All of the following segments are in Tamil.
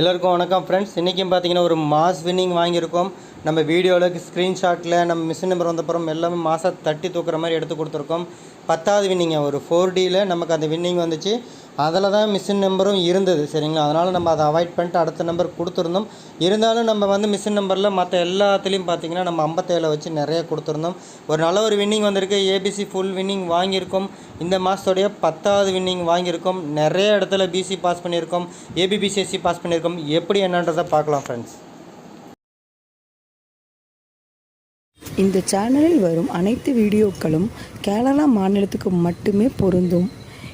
எல்லோருக்கும் வணக்கம் ஃப்ரெண்ட்ஸ் இன்றைக்கும் பார்த்தீங்கன்னா ஒரு மாஸ் வின்னிங் வாங்கியிருக்கோம். நம்ம வீடியோவில் ஸ்க்ரீன்ஷாட்டில் நம்ம மிஷின் நம்பர் வந்தப்புறம் எல்லாமே மாதம் தட்டி தூக்குற மாதிரி எடுத்து கொடுத்துருக்கோம். பத்தாவது வின்னிங்க ஒரு ஃபோர் டியில் நமக்கு அந்த வின்னிங் வந்துச்சு. அதில் தான் மிஷின் நம்பரும் இருந்தது சரிங்களா? அதனால் நம்ம அதை அவாய்ட் பண்ணிட்டு அடுத்த நம்பர் கொடுத்துருந்தோம். இருந்தாலும் நம்ம வந்து மிஷின் நம்பரில் மற்ற எல்லாத்துலேயும் பார்த்தீங்கன்னா நம்ம ஐம்பத்தேழை வச்சு நிறைய கொடுத்துருந்தோம். ஒரு நல்ல ஒரு வின்னிங் வந்திருக்கு. ஏபிசி ஃபுல் வின்னிங் வாங்கியிருக்கோம். இந்த மாதத்துடைய பத்தாவது வின்னிங் வாங்கியிருக்கோம். நிறைய இடத்துல பிசி பாஸ் பண்ணியிருக்கோம். ஏபிபிசிஎஸ்சி பாஸ் பண்ணியிருக்கோம். எப்படி என்னன்றதை பார்க்கலாம் ஃப்ரெண்ட்ஸ் இந்த சேனலில் வரும் அனைத்து வீடியோக்களும் கேரளா மாநிலத்துக்கு மட்டுமே பொருந்தும்.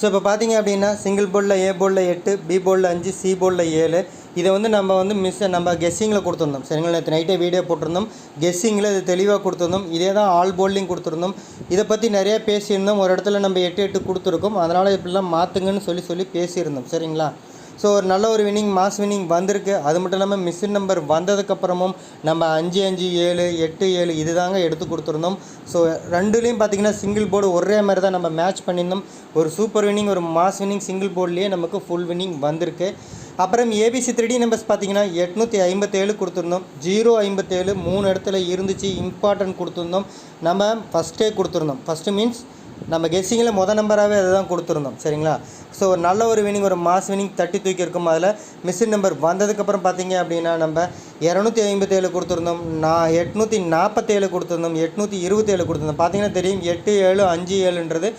So இப்போ பார்த்தீங்க அப்படின்னா சிங்கிள் போர்டில் ஏ போர்டில் எட்டு பி போர்டில் அஞ்சு சி போர்டில் ஏழு. இதை வந்து நம்ம வந்து மிஸ் நம்ம கெஸ்ஸிங்கில் கொடுத்துருந்தோம். சரிங்களா? நேற்று நைட்டே வீடியோ போட்டிருந்தோம். கெஸ்ஸிங்கில் இது தெளிவாக கொடுத்துருந்தோம். இதே தான் ஆல் போல்டிங் கொடுத்துருந்தோம். இதை பற்றி நிறைய பேசியிருந்தோம். ஒரு இடத்துல நம்ம எட்டு எட்டு கொடுத்துருக்கோம். அதனால் இப்படிலாம் மாற்றுங்கன்னு சொல்லி சொல்லி பேசியிருந்தோம். சரிங்களா? ஸோ ஒரு நல்ல ஒரு வின்னிங் மாஸ் வின்னிங் வந்திருக்கு. அது மட்டும் இல்லாமல் மிஷின் நம்பர் வந்ததுக்கப்புறமும் நம்ம அஞ்சு அஞ்சு ஏழு எட்டு ஏழு இது தாங்க எடுத்து கொடுத்துருந்தோம். ஸோ ரெண்டுலேயும் பார்த்தீங்கன்னா சிங்கிள் போர்டு ஒரே மாதிரி தான் நம்ம மேட்ச் பண்ணியிருந்தோம். ஒரு சூப்பர் வின்னிங் ஒரு மாஸ் வின்னிங் சிங்கிள் போர்ட்லேயே நமக்கு ஃபுல் வின்னிங் வந்திருக்கு. அப்புறம் ஏபிசி த்ரீ நம்பர்ஸ் பார்த்தீங்கன்னா எட்நூற்றி ஐம்பத்தேழு கொடுத்துருந்தோம். ஜீரோ ஐம்பத்தேழு மூணு இடத்துல இருந்துச்சு இம்பார்ட்டன்ட் கொடுத்துருந்தோம். நம்ம ஃபஸ்ட்டே கொடுத்துருந்தோம். ஃபஸ்ட்டு மீன்ஸ் நம்ம கெஸ்ஸிங்கில் மொதல் நம்பராகவே அதை தான் கொடுத்துருந்தோம். சரிங்களா? ஸோ ஒரு நல்ல ஒரு வினிங் ஒரு மாஸ் வினிங் தட்டி தூக்கி இருக்கும் அதில். மிஷின் நம்பர் வந்ததுக்கப்புறம் பார்த்தீங்க அப்படின்னா நம்ம இரநூத்தி ஐம்பத்தேழு கொடுத்துருந்தோம். நான் எட்நூற்றி நாற்பத்தேழு கொடுத்துருந்தோம். எட்நூற்றி இருபத்தேழு கொடுத்துருந்தோம். பார்த்தீங்கன்னா தெரியும் எட்டு ஏழு அஞ்சு ஏழுன்றது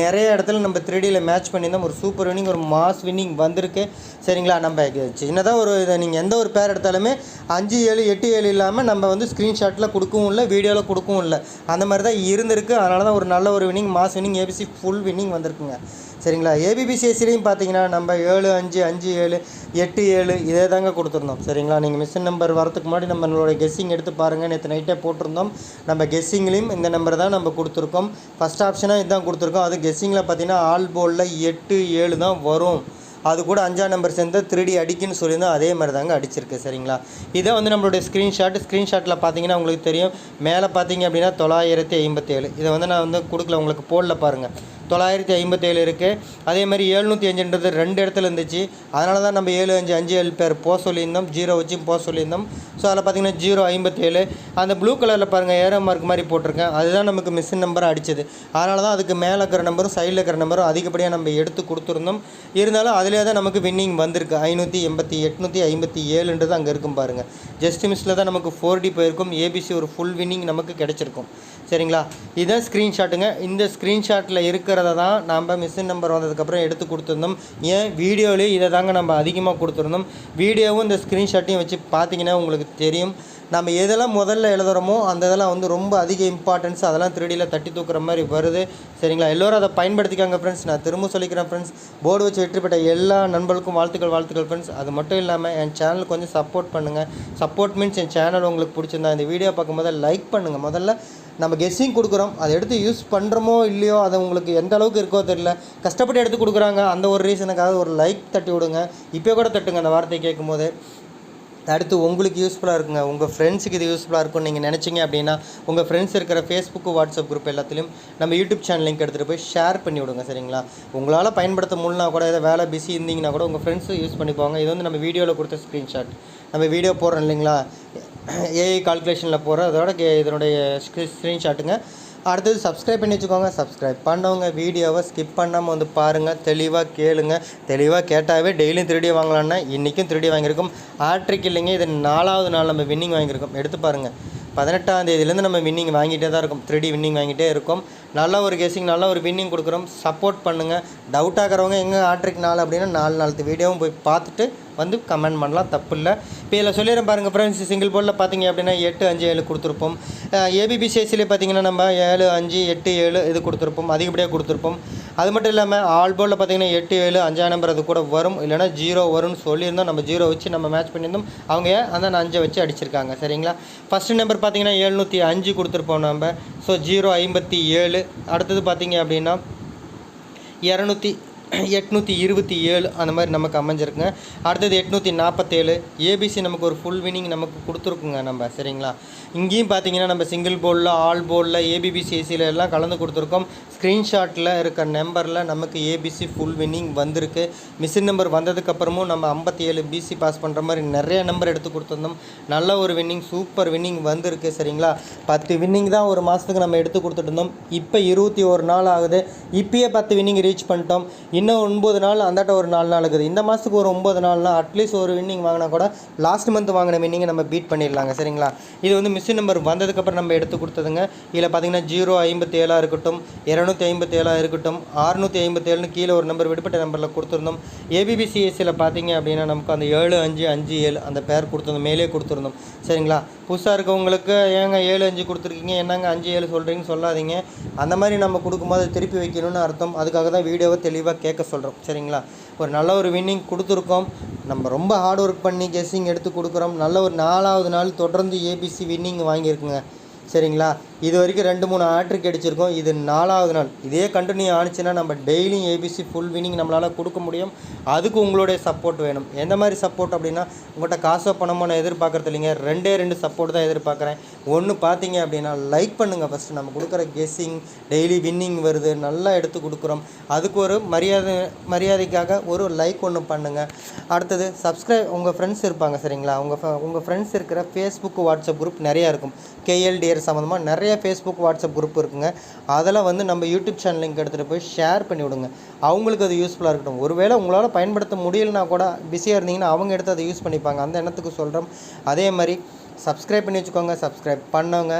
நிறைய இடத்துல நம்ம த்ரீடியில் மேட்ச் பண்ணியிருந்தோம். ஒரு சூப்பர் வினிங் ஒரு மாஸ் வின்னிங் வந்திருக்கு. சரிங்களா? நம்ம சின்னதாக ஒரு இதை நீங்கள் எந்த ஒரு பேர் எடுத்தாலுமே அஞ்சு ஏழு எட்டு ஏழு இல்லாமல் நம்ம வந்து ஸ்க்ரீன்ஷாட்டில் கொடுக்கவும் இல்லை வீடியோவில் கொடுக்கவும் இல்லை. அந்த மாதிரி தான் இருந்திருக்கு. அதனால தான் ஒரு நல்ல ஒரு winning mass winning ABC full winning வந்திருக்குங்க. சரிங்களா? ஏபிபிசிஎஸ்சிலையும் பார்த்தீங்கன்னா நம்ம ஏழு அஞ்சு அஞ்சு ஏழு எட்டு ஏழு இதே தாங்க கொடுத்துருந்தோம். சரிங்களா? நீங்கள் மிஷின் நம்பர் வரதுக்கு முன்னாடி நம்ம நம்மளோட கெஸ்ஸிங் எடுத்து பாருங்கள் நேற்று நைட்டே போட்டிருந்தோம். நம்ம கெஸ்ஸிங்லேயும் இந்த நம்பர் தான் நம்ம கொடுத்துருக்கோம். ஃபஸ்ட் ஆப்ஷனாக இதுதான் கொடுத்துருக்கோம். அது கெஸ்ஸிங்கில் பார்த்தீங்கன்னா ஆல் போர்டில் எட்டு ஏழு தான் வரும். அது கூட அஞ்சாம் நம்பர் சேர்ந்து த்ரீடி அடிக்குன்னு சொல்லியிருந்தோம் அதே மாதிரி தாங்க அடிச்சிருக்கு. சரிங்களா? இதை வந்து நம்மளுடைய ஸ்க்ரீன்ஷாட் ஸ்க்ரீன்ஷாட்டில் பார்த்தீங்கன்னா உங்களுக்கு தெரியும். மேலே பார்த்தீங்க அப்படின்னா தொள்ளாயிரத்தி ஐம்பத்தேழு. இதை வந்து நான் வந்து கொடுக்கல. உங்களுக்கு போடல பாருங்கள் தொள்ளாயிரத்தி ஐம்பத்தேழு இருக்குது அதே மாதிரி ஏழ்நூற்றி அஞ்சுன்றது ரெண்டு இடத்துல இருந்துச்சு. அதனால தான் நம்ம ஏழு அஞ்சு அஞ்சு ஏழு பேர் போக சொல்லியிருந்தோம். ஜீரோ வச்சும் போக சொல்லியிருந்தோம். ஸோ அதில் பார்த்தீங்கன்னா ஜீரோ ஐம்பத்தேழு. அந்த ப்ளூ கலரில் பாருங்கள் ஏரோ மார்க் மாதிரி போட்டிருக்கேன். அதுதான் நமக்கு மிஷின் நம்பர் அடிச்சது. அதனால தான் அதுக்கு மேலே இருக்கிற நம்பரும் சைடில் இருக்கிற நம்பரும் அதிகப்படியாக நம்ம எடுத்து கொடுத்துருந்தோம். இருந்தாலும் அதிலே தான் நமக்கு வின்னிங் வந்திருக்கு. ஐநூற்றி எண்பத்தி எட்நூற்றி ஐம்பத்தி ஏழுன்றது அங்கே இருக்கும் பாருங்கள் ஜஸ்ட் மிஸ்ஸில் தான் நமக்கு ஃபோர் டி போயிருக்கும். ஏபிசி ஒரு ஃபுல் வின்னிங் நமக்கு கிடச்சிருக்கும். சரிங்களா? இதுதான் ஸ்க்ரீன்ஷாட்டுங்க இந்த ஸ்க்ரீன்ஷாட்டில் இருக்கிறத தான் நம்ம மிஷின் நம்பர் வந்ததுக்கப்புறம் எடுத்து கொடுத்துருந்தோம். ஏன்? வீடியோலேயே இதை தாங்க நம்ம அதிகமாக கொடுத்துருந்தோம். வீடியோவும் இந்த ஸ்க்ரீன்ஷாட்டையும் வச்சு பார்த்தீங்கன்னா உங்களுக்கு தெரியும். நம்ம எதெல்லாம் முதல்ல எழுதுகிறோமோ அந்த இதெல்லாம் வந்து ரொம்ப அதிக இம்பார்ட்டன்ஸ் அதெல்லாம் திருடியில் தட்டி தூக்குற மாதிரி வருது. சரிங்களா? எல்லோரும் அதை பயன்படுத்திக்காங்க ஃப்ரெண்ட்ஸ் நான் திரும்ப சொல்லிக்கிறேன் ஃப்ரெண்ட்ஸ் போர்டு வச்சு வெற்றி பெற்ற எல்லா நண்பர்களுக்கும் வாழ்த்துக்கள் வாழ்த்துக்கள் ஃப்ரெண்ட்ஸ் அது மட்டும் இல்லாமல் என் சேனலுக்கு கொஞ்சம் சப்போர்ட் பண்ணுங்கள் சப்போர்ட் மீன்ஸ் என் சேனல் உங்களுக்கு பிடிச்சிருந்தா இந்த வீடியோ பார்க்கும்போது லைக் பண்ணுங்கள் முதல்ல நம்ம கெஸ்ஸிங் கொடுக்குறோம். அதை எடுத்து யூஸ் பண்ணுறோமோ இல்லையோ அது உங்களுக்கு எந்த அளவுக்கு இருக்கோ தெரியல. கஷ்டப்பட்டு எடுத்து கொடுக்குறாங்க. அந்த ஒரு ரீசனுக்காக ஒரு லைக் தட்டி விடுங்க. இப்போ கூட தட்டுங்க அந்த வார்த்தையை கேட்கும்போது. அடுத்து உங்களுக்கு யூஸ்ஃபுல்லாக இருக்குங்க. உங்கள் ஃப்ரெண்ட்ஸுக்கு இது யூஸ்ஃபுல்லாக இருக்கும்னு நீங்கள் நினச்சிங்க அப்படின்னா உங்கள் ஃப்ரெண்ட்ஸ் இருக்கிற ஃபேஸ்புக்கு வாட்ஸ்அப் குரூப் எல்லாத்துலேயும் நம்ம யூடியூப் சேனல் லிங்க் எடுத்துகிட்டு போய் ஷேர் பண்ணி விடுங்க சரிங்களா? உங்களால் பயன்படுத்த முடியலனா கூட ஏதாவது வேலை பிஸி இருந்தீங்கன்னா கூட உங்கள் ஃப்ரெண்ட்ஸும் யூஸ் பண்ணிப்பாங்க இது வந்து நம்ம வீடியோவில் கொடுத்த ஸ்க்ரீன்ஷாட் நம்ம வீடியோ போடுறோம் இல்லைங்களா? ஏஐ கால்குலேஷனில் போகிற அதோட கே- இதனுடைய ஸ்க்ரீன்ஷாட்டுங்க அடுத்தது சப்ஸ்கிரைப் பண்ணி வச்சுக்கோங்க. சப்ஸ்கிரைப் பண்ணவங்க வீடியோவை ஸ்கிப் பண்ணாமல் வந்து பாருங்கள் தெளிவாக கேளுங்க. தெளிவாக கேட்டாவே டெய்லியும் திருடி வாங்கலான்னா இன்றைக்கும் திருடி வாங்கியிருக்கோம். ஆட்ரிக் இல்லைங்க. இது நாலாவது நாள் நம்ம வின்னிங் வாங்கியிருக்கோம். எடுத்து பாருங்கள் பதினெட்டாம் தேதியிலேருந்து நம்ம வின்னிங் வாங்கிட்டே தான் இருக்கும். த்ரீ வின்னிங் வாங்கிட்டே இருக்கும். நல்ல ஒரு கெஸிங் நல்ல ஒரு வின்னிங் கொடுக்குறோம். சப்போர்ட் பண்ணுங்கள் டவுட் ஆகிறவங்க எங்கே ஆட்ரிக் நாள் அப்படின்னா நாலு நாலு வீடியோவும் போய் பார்த்துட்டு வந்து கமெண்ட் பண்ணலாம். தப்பு இல்லை. இப்போ இதில் சொல்லிடுறேன் பாருங்கள் ஃப்ரெண்ட்ஸ் சிங்கிள் போர்டில் பார்த்தீங்க அப்படின்னா எட்டு அஞ்சு ஏழு கொடுத்துருப்போம். ஏபிபிசிஎஸ்சிலே பார்த்தீங்கன்னா நம்ம ஏழு அஞ்சு எட்டு ஏழு இது கொடுத்துருப்போம். அதிகப்படியாக கொடுத்துருப்போம். அது மட்டும் இல்லாமல் ஆல் போர்டில் பார்த்தீங்கன்னா எட்டு ஏழு அஞ்சாம் நம்பர் அது கூட வரும். இல்லைனா ஜீரோ வரும்னு சொல்லியிருந்தோம். நம்ம ஜீரோ வச்சு நம்ம மேட்ச் பண்ணியிருந்தோம். அவங்க அந்த அஞ்சை வச்சு அடிச்சிருக்காங்க சரிங்களா? ஃபஸ்ட்டு நம்பர் பார்த்தீங்கன்னா எழுநூற்றி அஞ்சு கொடுத்துருப்போம் நம்ம ஸோ ஜீரோ ஐம்பத்தி ஏழு. அடுத்தது பார்த்தீங்க அப்படின்னா இரநூத்தி எட்நூற்றி இருபத்தி ஏழு அந்த மாதிரி நமக்கு அமைஞ்சிருக்குங்க. அடுத்தது எட்நூற்றி நாற்பத்தேழு ஏபிசி நமக்கு ஒரு ஃபுல் வினிங் நமக்கு கொடுத்துருக்குங்க நம்ம சரிங்களா? இங்கேயும் பார்த்தீங்கன்னா நம்ம சிங்கிள் போர்டில் ஆல் போர்டில் ஏபிபிசி எல்லாம் கலந்து கொடுத்துருக்கோம். ஸ்க்ரீன்ஷாட்டில் இருக்க நம்பரில் நமக்கு ஏபிசி ஃபுல் வின்னிங் வந்திருக்கு. மிஷின் நம்பர் வந்ததுக்கப்புறமும் நம்ம ஐம்பத்தி ஏழு பிசி பாஸ் பண்ணுற மாதிரி நிறைய நம்பர் எடுத்து கொடுத்துருந்தோம். நல்ல ஒரு வின்னிங் சூப்பர் வின்னிங் வந்திருக்கு சரிங்களா? பத்து வின்னிங் தான் ஒரு மாதத்துக்கு நம்ம எடுத்து கொடுத்துட்டு இருந்தோம். இப்போ இருபத்தி ஒரு நாள் ஆகுது. இப்பயே பத்து வின்னிங் ரீச் பண்ணிட்டோம். இன்னும் ஒன்பது நாள் அந்தாட்ட ஒரு நாலு நாள் இருக்குது. இந்த மாதத்துக்கு ஒரு ஒம்பது நாள்னா அட்லீஸ்ட் ஒரு வின்னிங் வாங்கினா கூட லாஸ்ட் மந்த் வாங்கின வின்னிங்கை நம்ம பீட் பண்ணிடலாங்க சரிங்களா? இது வந்து மிஷின் நம்பர் வந்ததுக்கப்புறம் நம்ம எடுத்து கொடுத்ததுங்க. இதில் பார்த்தீங்கன்னா ஜீரோ ஐம்பத்தி ஏழாக இருக்கட்டும் இரநூத்தி ஐம்பத்தேழாக இருக்கட்டும் அறுநூற்றி ஐம்பத்தேழுன்னு கீழே ஒரு நம்பர் விடுபட்ட நம்பரில் கொடுத்துருந்தோம். ஏபிபிசிஎஸ்சியில் பார்த்தீங்க அப்படின்னா நமக்கு அந்த ஏழு அஞ்சு அஞ்சு ஏழு அந்த பேர் கொடுத்துருந்தோம் மேலே கொடுத்துருந்தோம் சரிங்களா? புதுசாக இருக்கவங்களுக்கு ஏங்க ஏழு அஞ்சு கொடுத்துருக்கீங்க என்னங்க அஞ்சு ஏழு சொல்கிறீங்கன்னு சொல்லாதீங்க. அந்த மாதிரி நம்ம கொடுக்கும்போது திருப்பி வைக்கணும்னு அர்த்தம். அதுக்காக தான் வீடியோவை தெளிவாக கேட்க சொல்கிறோம் சரிங்களா? ஒரு நல்ல ஒரு வின்னிங் கொடுத்துருக்கோம். நம்ம ரொம்ப ஹார்ட் ஒர்க் பண்ணி கெஸ்ஸிங் எடுத்து கொடுக்குறோம். நல்ல ஒரு நாலாவது நாள் தொடர்ந்து ஏபிசி வின்னிங் வாங்கியிருக்குங்க. சரிங்களா? இது வரைக்கும் ரெண்டு மூணு ஆட்ரிக் அடிச்சிருக்கோம். இது நாலாவது நாள். இதே கண்டினியூ ஆனிச்சுன்னா நம்ம டெய்லியும் ஏபிசி ஃபுல் வினிங் நம்மளால் கொடுக்க முடியும். அதுக்கு உங்களுடைய சப்போர்ட் வேணும். எந்த மாதிரி சப்போர்ட் அப்படின்னா உங்கள்கிட்ட காசோ பணமோ நான் எதிர்பார்க்குறது இல்லைங்க. ரெண்டே ரெண்டு சப்போர்ட் தான் எதிர்பார்க்குறேன். ஒன்று பார்த்தீங்க அப்படின்னா லைக் பண்ணுங்கள் ஃபஸ்ட்டு நம்ம கொடுக்குற கெஸ்ஸிங் டெய்லி வின்னிங் வருது. நல்லா எடுத்து கொடுக்குறோம். அதுக்கு ஒரு மரியாதை மரியாதைக்காக ஒரு லைக் ஒன்று பண்ணுங்கள் அடுத்தது சப்ஸ்கிரைப் உங்கள் ஃப்ரெண்ட்ஸ் இருப்பாங்க சரிங்களா? உங்கள் உங்கள் ஃப்ரெண்ட்ஸ் இருக்கிற ஃபேஸ்புக் வாட்ஸ்அப் குரூப் நிறையா இருக்கும். கேஎல்டிஆர் சம்மந்தமாக நிறைய ஃபேஸ்புக் வாட்ஸ்அப் குரூப் இருக்குங்க. அதெல்லாம் வந்து நம்ம யூடியூப் சேனல் லிங்க் எடுத்துகிட்டு போய் ஷேர் பண்ணி விடுங்க. அவங்களுக்கு அது யூஸ்ஃபுல்லாக இருக்கட்டும். ஒருவேளை உங்களால் பயன்படுத்த முடியலனா கூட பிஸியாக இருந்தீங்கன்னா அவங்க எடுத்து அதை யூஸ் பண்ணிப்பாங்க. அந்த எண்ணத்துக்கு சொல்கிறோம் அதே மாதிரி சப்ஸ்கிரைப் பண்ணி வச்சுக்கோங்க. சப்ஸ்கிரைப் பண்ணவங்க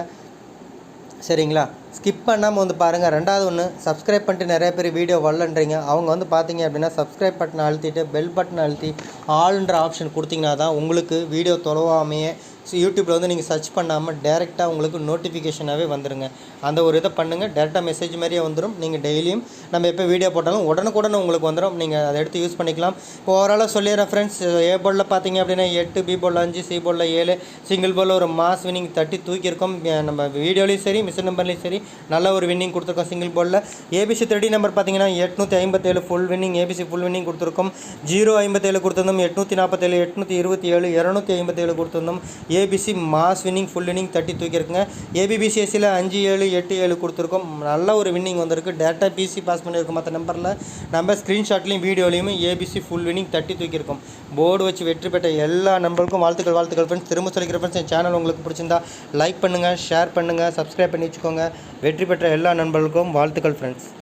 சரிங்களா? ஸ்கிப் பண்ணாமல் வந்து பாருங்கள் ரெண்டாவது ஒன்று சப்ஸ்கிரைப் பண்ணிட்டு நிறைய பேர் வீடியோ வரலன்றீங்க. அவங்க வந்து பார்த்தீங்க அப்படின்னா சப்ஸ்கிரைப் பட்டனை அழுத்திட்டு பெல் பட்டனை அழுத்தி ஆல்ன்ற ஆப்ஷன் கொடுத்தீங்கன்னா தான் உங்களுக்கு வீடியோ தொலைவாமையே ஸோ யூடியூப்பில் வந்து நீங்கள் சர்ச் பண்ணாமல் டேரெக்டாக உங்களுக்கு நோட்டிஃபிகேஷனாகவே வந்துடுங்க அந்த ஒரு இதை பண்ணுங்கள் டேரெக்டாக மெசேஜ் மாதிரியே வந்துடும் நீங்கள் டெய்லியும் நம்ம எப்போ வீடியோ போட்டாலும் உடனுக்குடனே உங்களுக்கு வந்துடும் நீங்கள் அதை எடுத்து யூஸ் பண்ணிக்கலாம். இப்போ ஓவராலாக சொல்லிடுறேன் ஃப்ரெண்ட்ஸ் ஏ போர்டில் பார்த்தீங்க அப்படின்னா எட்டு பி போர்டில் அஞ்சு சி போர்டில் ஏழு சிங்கிள் போர்டில் ஒரு மாஸ் வின்னிங் தட்டி தூக்கியிருக்கோம். நம்ம வீடியோலையும் சரி மிஷின் நம்பர்லையும் சரி நல்ல ஒரு வின்னிங் கொடுத்துருக்கோம் சிங்கிள் போர்டில் ஏபிசி தேர்ட்டி நம்பர் பார்த்தீங்கன்னா எட்நூற்றி ஐம்பத்தேழு full winning ABC full winning கொடுத்துருக்கோம். ஜீரோ ஐம்பத்தேழு கொடுத்துருந்தோம் எட்நூற்றி நாற்பத்தேழு எட்நூற்றி இருபத்தி ஏழு இரநூத்தி ஐம்பத்தேழு கொடுத்துருந்தோம். ABC mass winning full winning தட்டி தூக்கியிருக்குங்க. ஏபிபிசிஎஸ்சியில் அஞ்சு ஏழு எட்டு ஏழு கொடுத்துருக்கோம். நல்ல ஒரு வின்னிங் வந்திருக்கு. டேட்டா பிசி பாஸ் பண்ணியிருக்கோம் மற்ற நம்பரில் நம்ம ஸ்க்ரீன்ஷாட்லேயும் வீடியோலையும் ஏபிசி ஃபுல் வின்னிங் தட்டி தூக்கியிருக்கோம். போர்டு வச்சு வெற்றி பெற்ற எல்லா நம்பருக்கும் வாழ்த்துக்கள் வாழ்த்துக்கள் ஃப்ரெண்ட்ஸ் திரும்ப சொல்லிக்கிற ஃப்ரெண்ட்ஸ் என் சேனல் உங்களுக்கு பிடிச்சிருந்தா லைக் பண்ணுங்கள் ஷேர் பண்ணுங்கள் சப்ஸ்கிரைப் பண்ணி வச்சுக்கோங்க. வெற்றி பெற்ற எல்லா நண்பர்களுக்கும் வாழ்த்துக்கள் ஃப்ரெண்ட்ஸ்